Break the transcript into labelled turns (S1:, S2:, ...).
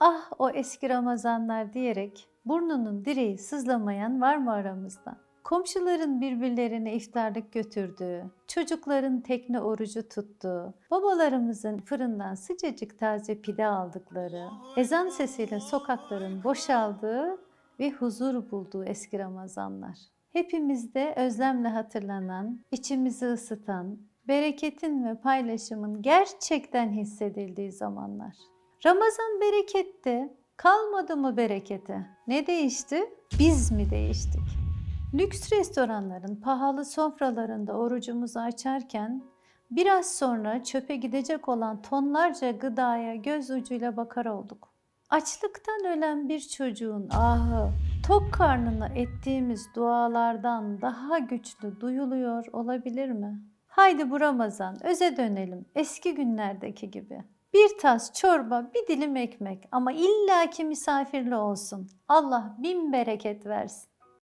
S1: Ah o eski Ramazanlar diyerek burnunun direği sızlamayan var mı aramızda? Komşuların birbirlerine iftarlık götürdüğü, çocukların tekne orucu tuttuğu, babalarımızın fırından sıcacık taze pide aldıkları, ezan sesiyle sokakların boşaldığı ve huzur bulduğu eski Ramazanlar. Hepimizde özlemle hatırlanan, içimizi ısıtan, bereketin ve paylaşımın gerçekten hissedildiği zamanlar. Ramazan berekette, kalmadı mı berekete? Ne değişti? Biz mi değiştik? Lüks restoranların pahalı sofralarında orucumuzu açarken biraz sonra çöpe gidecek olan tonlarca gıdaya göz ucuyla bakar olduk. Açlıktan ölen bir çocuğun ahı tok karnına ettiğimiz dualardan daha güçlü duyuluyor olabilir mi? Haydi bu Ramazan öze dönelim eski günlerdeki gibi. Bir tas çorba, bir dilim ekmek ama illaki misafirli olsun. Allah bin bereket versin.